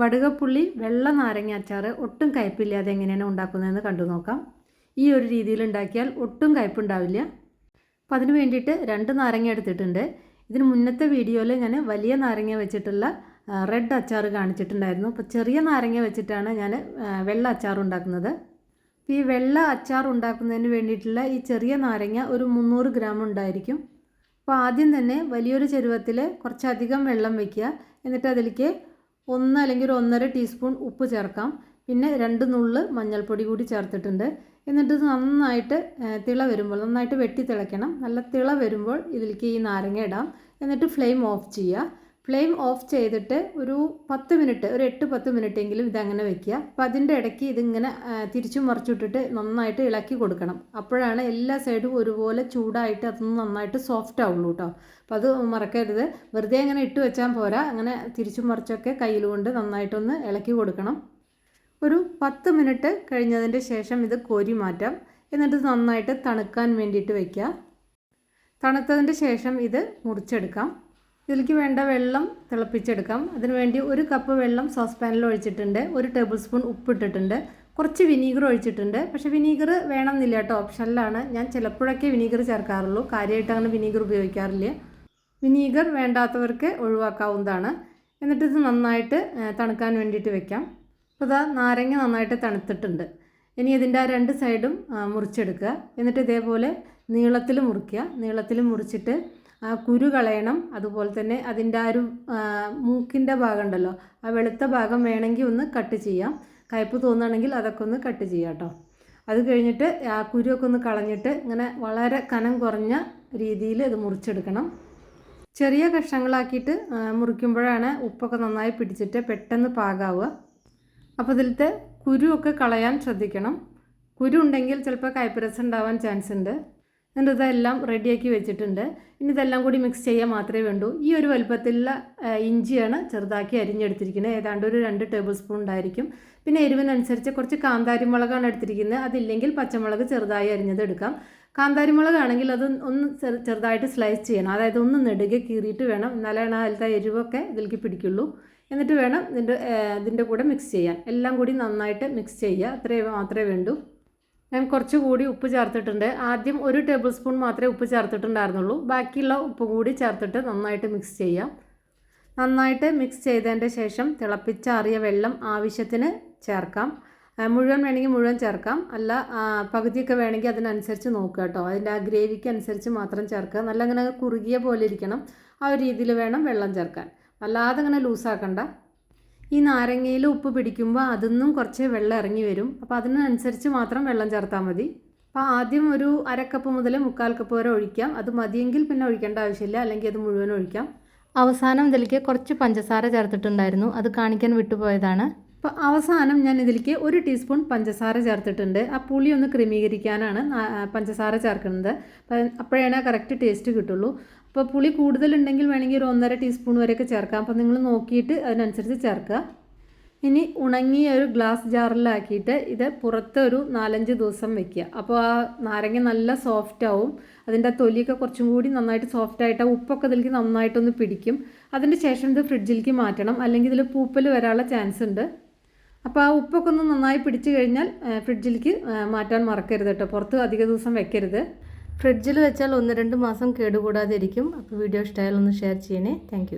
വടുകപ്പുള്ളി വെള്ള നാരങ്ങ അച്ചാർ ഒട്ടും കയ്പില്ലാതെ എങ്ങനെയാണ് ഉണ്ടാക്കുന്നതെന്ന് കണ്ടു നോക്കാം. ഈ ഒരു രീതിയിൽ ഉണ്ടാക്കിയാൽ ഒട്ടും കയ്പുണ്ടാവില്ല അപ്പോൾ അതിന് വേണ്ടിയിട്ട് രണ്ട് നാരങ്ങ എടുത്തിട്ടുണ്ട്. ഇതിന് മുന്നത്തെ വീഡിയോയിൽ ഞാൻ വലിയ നാരങ്ങ വെച്ചിട്ടുള്ള റെഡ് അച്ചാർ കാണിച്ചിട്ടുണ്ടായിരുന്നു. അപ്പോൾ ചെറിയ നാരങ്ങ വെച്ചിട്ടാണ് ഞാൻ വെള്ള അച്ചാർ ഉണ്ടാക്കുന്നത്. ഈ വെള്ള അച്ചാർ ഉണ്ടാക്കുന്നതിന് വേണ്ടിയിട്ടുള്ള ഈ ചെറിയ നാരങ്ങ ഒരു മുന്നൂറ് ഗ്രാം ഉണ്ടായിരിക്കും. അപ്പോൾ ആദ്യം തന്നെ വലിയൊരു ചെരുവത്തിൽ കുറച്ചധികം വെള്ളം വയ്ക്കുക. എന്നിട്ട് അതിലേക്ക് ഒന്ന് അല്ലെങ്കിൽ ഒരു ഒന്നര ടീസ്പൂൺ ഉപ്പ് ചേർക്കാം. പിന്നെ രണ്ട് നുള്ള് മഞ്ഞൾപ്പൊടി കൂടി ചേർത്തിട്ടുണ്ട്. എന്നിട്ട് ഇത് നന്നായിട്ട് തിള വരുമ്പോൾ നന്നായിട്ട് വെട്ടി തിളയ്ക്കണം. നല്ല തിള വരുമ്പോൾ ഇതിലേക്ക് ഈ നാരങ്ങ ഇടാം. എന്നിട്ട് ഫ്ലെയിം ഓഫ് ചെയ്യുക. ഫ്ലെയിം ഓഫ് ചെയ്തിട്ട് ഒരു പത്ത് മിനിറ്റ് ഒരു എട്ട് പത്ത് മിനിറ്റ് എങ്കിലും ഇതങ്ങനെ വെക്കുക. അപ്പോൾ അതിന്റെ ഇടയ്ക്ക് ഇതിങ്ങനെ തിരിച്ചു മറിച്ചിട്ടിട്ട് നന്നായിട്ട് ഇളക്കി കൊടുക്കണം. അപ്പോഴാണ് എല്ലാ സൈഡും ഒരുപോലെ ചൂടായിട്ട് അതൊന്ന് നന്നായിട്ട് സോഫ്റ്റ് ആവുള്ളൂ കേട്ടോ അപ്പോൾ അത് മറക്കരുത്. വെറുതെ അങ്ങനെ ഇട്ട് വെച്ചാൽ പോരാ. അങ്ങനെ തിരിച്ചു മറിച്ചൊക്കെ കയ്യിൽ കൊണ്ട് നന്നായിട്ടൊന്ന് ഇളക്കി കൊടുക്കണം. ഒരു പത്ത് മിനിറ്റ് കഴിഞ്ഞതിന്റെ ശേഷം ഇത് കോരി മാറ്റാം. എന്നിട്ട് നന്നായിട്ട് തണുക്കാൻ വേണ്ടിയിട്ട് വയ്ക്കുക തണുത്തതിന്റെ ശേഷം ഇത് മുറിച്ചെടുക്കാം. ഇതിലേക്ക് വേണ്ട വെള്ളം തിളപ്പിച്ചെടുക്കാം. അതിനുവേണ്ടി ഒരു കപ്പ് വെള്ളം സോസ് പാനിൽ ഒഴിച്ചിട്ടുണ്ട്. ഒരു ടേബിൾ സ്പൂൺ ഉപ്പിട്ടിട്ടുണ്ട് കുറച്ച് വിനീഗർ ഒഴിച്ചിട്ടുണ്ട്. പക്ഷേ വിനീഗർ വേണമെന്നില്ല കേട്ടോ. ഓപ്ഷനിലാണ് ഞാൻ ചിലപ്പോഴൊക്കെ വിനീഗർ ചേർക്കാറുള്ളൂ. കാര്യമായിട്ട് അങ്ങനെ വിനീഗർ ഉപയോഗിക്കാറില്ല. വിനീഗർ വേണ്ടാത്തവർക്ക് ഒഴിവാക്കാവുന്നതാണ്. എന്നിട്ട് ഇത് നന്നായിട്ട് തണുക്കാൻ വേണ്ടിയിട്ട് വെക്കാം. അപ്പോൾ ഇതാ നാരങ്ങ നന്നായിട്ട് തണുത്തിട്ടുണ്ട്. ഇനി ഇതിന്റെ ആ രണ്ട് സൈഡും മുറിച്ചെടുക്കുക. എന്നിട്ട് ഇതേപോലെ നീളത്തിൽ മുറിക്കുക. നീളത്തിൽ മുറിച്ചിട്ട് ആ കുരു കളയണം. അതുപോലെ തന്നെ അതിന്റെ ആ ഒരു മൂക്കിന്റെ ഭാഗം ഉണ്ടല്ലോ ആ വെളുത്ത ഭാഗം വേണമെങ്കിൽ ഒന്ന് കട്ട് ചെയ്യാം. കയ്പ്പ് തോന്നുകയാണെങ്കിൽ അതൊക്കെ ഒന്ന് കട്ട് ചെയ്യാം കേട്ടോ. അത് കഴിഞ്ഞിട്ട് ആ കുരുവൊക്കെ ഒന്ന് കളഞ്ഞിട്ട് ഇങ്ങനെ വളരെ കനം കുറഞ്ഞ രീതിയിൽ ഇത് മുറിച്ചെടുക്കണം. ചെറിയ കഷ്ണങ്ങളാക്കിയിട്ട് മുറിക്കുമ്പോഴാണ് ഉപ്പൊക്കെ നന്നായി പിടിച്ചിട്ട് പെട്ടെന്ന് പാകാവുക. അപ്പോൾ ഇതിലത്തെ കുരുവൊക്കെ കളയാൻ ശ്രദ്ധിക്കണം. കുരു ഉണ്ടെങ്കിൽ ചിലപ്പോൾ കയ്പ്പരസം ഉണ്ടാവാൻ ചാൻസ് ഉണ്ട്. എന്നിട്ട് ഇതെല്ലാം റെഡിയാക്കി വെച്ചിട്ടുണ്ട്. ഇനി ഇതെല്ലാം കൂടി മിക്സ് ചെയ്യാൻ മാത്രമേ വേണ്ടൂ. ഈ ഒരു വലുപ്പത്തിലുള്ള ഇഞ്ചിയാണ് ചെറുതാക്കി അരിഞ്ഞെടുത്തിരിക്കുന്നത്. ഏതാണ്ട് ഒരു രണ്ട് ടേബിൾ സ്പൂൺ ഉണ്ടായിരിക്കും. പിന്നെ എരിവിനനുസരിച്ച് കുറച്ച് കാന്താരി മുളകാണ് എടുത്തിരിക്കുന്നത്. അതില്ലെങ്കിൽ പച്ചമുളക് ചെറുതായി അരിഞ്ഞത് എടുക്കാം. കാന്താരി മുളകാണെങ്കിൽ അത് ഒന്ന് ചെറുതായിട്ട് സ്ലൈസ് ചെയ്യണം. അതായത് ഒന്ന് നെടുകെ കീറിയിട്ട് വേണം. എന്നാലാണ് അതിലത്തെ എരിവൊക്കെ ഇതിലേക്ക് പിടിക്കുള്ളൂ. എന്നിട്ട് വേണം ഇതിന്റെ ഇതിന്റെ കൂടെ മിക്സ് ചെയ്യാൻ. എല്ലാം കൂടി നന്നായിട്ട് മിക്സ് ചെയ്യുക. അത്രേ മാത്രമേ വേണ്ടൂ. ഞാൻ കുറച്ചുകൂടി ഉപ്പ് ചേർത്തിട്ടുണ്ട്. ആദ്യം ഒരു ടേബിൾ സ്പൂൺ മാത്രമേ ഉപ്പ് ചേർത്തിട്ടുണ്ടായിരുന്നുള്ളൂ. ബാക്കിയുള്ള ഉപ്പ് കൂടി ചേർത്തിട്ട് നന്നായിട്ട് മിക്സ് ചെയ്യാം. നന്നായിട്ട് മിക്സ് ചെയ്തതിന്റെ ശേഷം തിളപ്പിച്ചാറിയ വെള്ളം ആവശ്യത്തിന് ചേർക്കാം. മുഴുവൻ വേണമെങ്കിൽ മുഴുവൻ ചേർക്കാം. അല്ല പകുതിയൊക്കെ വേണമെങ്കിൽ അതിനനുസരിച്ച് നോക്കുക കേട്ടോ. അതിന്റെ ആ ഗ്രേവിക്ക് അനുസരിച്ച് മാത്രം ചേർക്കുക. നല്ല അങ്ങനെ കുറുകിയ പോലെ ഇരിക്കണം. ആ ഒരു രീതിയിൽ വേണം വെള്ളം ചേർക്കാൻ. അല്ലാതെ അങ്ങനെ ലൂസാക്കണ്ട ഈ നാരങ്ങയിൽ ഉപ്പ് പിടിക്കുമ്പോൾ അതിന്നും കുറച്ച് വെള്ളം ഇറങ്ങി വരും. അപ്പോൾ അതിനനുസരിച്ച് മാത്രം വെള്ളം ചേർത്താൽ മതി. അപ്പോൾ ആദ്യം ഒരു അരക്കപ്പ് മുതൽ മുക്കാൽ കപ്പ് വരെ ഒഴിക്കാം. അത് മതിയെങ്കിൽ പിന്നെ ഒഴിക്കേണ്ട ആവശ്യമില്ല. അല്ലെങ്കിൽ അത് മുഴുവൻ ഒഴിക്കാം. അവസാനം ഇതിലേക്ക് കുറച്ച് പഞ്ചസാര ചേർത്തിട്ടുണ്ടായിരുന്നു. അത് കാണിക്കാൻ വിട്ടുപോയതാണ്. അപ്പോൾ അവസാനം ഞാൻ ഇതിലേക്ക് ഒരു ടീസ്പൂൺ പഞ്ചസാര ചേർത്തിട്ടുണ്ട്. ആ പുളി ഒന്ന് ക്രമീകരിക്കാനാണ് പഞ്ചസാര ചേർക്കുന്നത്. അപ്പം അപ്പോഴാണ് കറക്റ്റ് ടേസ്റ്റ് കിട്ടുള്ളൂ. അപ്പോൾ പുളി കൂടുതലുണ്ടെങ്കിൽ വേണമെങ്കിൽ ഒരു ഒന്നര ടീസ്പൂൺ വരെയൊക്കെ ചേർക്കാം. അപ്പോൾ നിങ്ങൾ നോക്കിയിട്ട് അതിനനുസരിച്ച് ചേർക്കുക. ഇനി ഉണങ്ങിയ ഒരു ഗ്ലാസ് ജാറിലാക്കിയിട്ട് ഇത് പുറത്തൊരു നാലഞ്ച് ദിവസം വെക്കുക. അപ്പോൾ ആ നാരങ്ങ നല്ല സോഫ്റ്റ് ആവും. അതിന്റെ തൊലിയൊക്കെ കുറച്ചും കൂടി നന്നായിട്ട് സോഫ്റ്റ് ആയിട്ട് ഉപ്പൊക്കെ ഇതിലേക്ക് നന്നായിട്ടൊന്ന് പിടിക്കും. അതിന്റെ ശേഷം ഇത് ഫ്രിഡ്ജിലേക്ക് മാറ്റണം. അല്ലെങ്കിൽ ഇതിൽ പൂപ്പൽ വരാനുള്ള ചാൻസ് ഉണ്ട്. അപ്പോൾ ആ ഉപ്പൊക്കെ ഒന്ന് നന്നായി പിടിച്ചു കഴിഞ്ഞാൽ ഫ്രിഡ്ജിലേക്ക് മാറ്റാൻ മറക്കരുത് കേട്ടോ. പുറത്ത് അധിക ദിവസം വെക്കരുത്. ഫ്രിഡ്ജിൽ വെച്ചാൽ ഒന്ന് രണ്ട് മാസം കേടുകൂടാതെ ഇരിക്കും അപ്പോൾ വീഡിയോ ഇഷ്ടമായാലൊന്ന് ഷെയർ ചെയ്യണേ. താങ്ക്